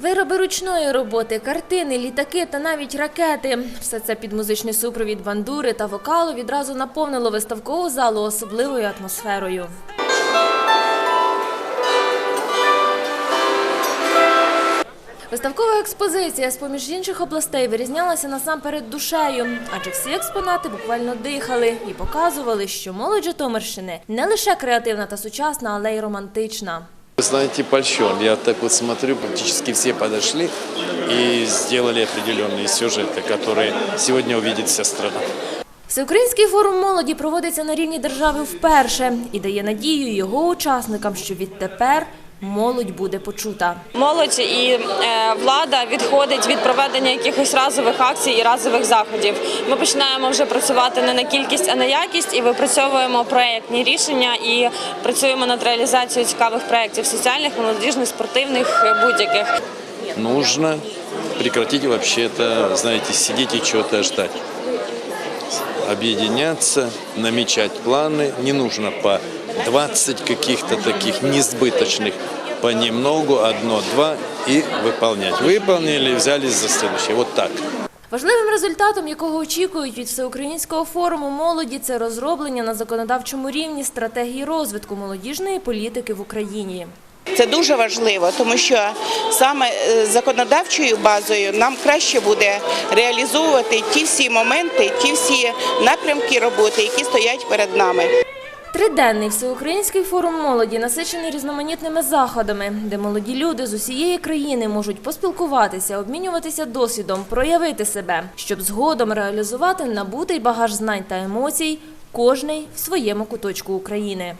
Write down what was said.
Вироби ручної роботи, картини, літаки та навіть ракети. Все це під музичний супровід бандури та вокалу відразу наповнило виставкову залу особливою атмосферою. Виставкова експозиція з-поміж інших областей вирізнялася насамперед душею, адже всі експонати буквально дихали і показували, що молодь Житомирщини не лише креативна та сучасна, але й романтична. Вы знаете, польщен. Я так вот смотрю, практически все подошли и сделали определенные сюжеты, которые сегодня увидит вся страна. Всеукраїнський форум молоді проводиться на рівні держави вперше і дає надію його учасникам, що відтепер молодь буде почута. Молодь і е, влада відходить від проведення якихось разових акцій і разових заходів. Ми починаємо вже працювати не на кількість, а на якість, і випрацьовуємо проєктні рішення і працюємо над реалізацією цікавих проєктів соціальних, молодіжних, спортивних, е, будь-яких. Нужно прекратить вообще-то, знаете, сидеть и чего-то ждать. Объединяться, намечать планы. Не нужно по 20 каких-то таких несбыточных. Понемногу, одно-два и выполнять. Выполнили, взялись за следующее. Вот так. Важливим результатом, якого очікують від всеукраїнського форуму молоді, це розроблення на законодавчому рівні стратегії розвитку молодіжної політики в Україні. Це дуже важливо, тому що саме е, законодавчою базою нам краще буде реалізовувати ті всі моменти, ті всі напрямки роботи, які стоять перед нами. Триденний всеукраїнський форум молоді насичений різноманітними заходами, де молоді люди з усієї країни можуть поспілкуватися, обмінюватися досвідом, проявити себе, щоб згодом реалізувати набутий багаж знань та емоцій, кожний в своєму куточку України.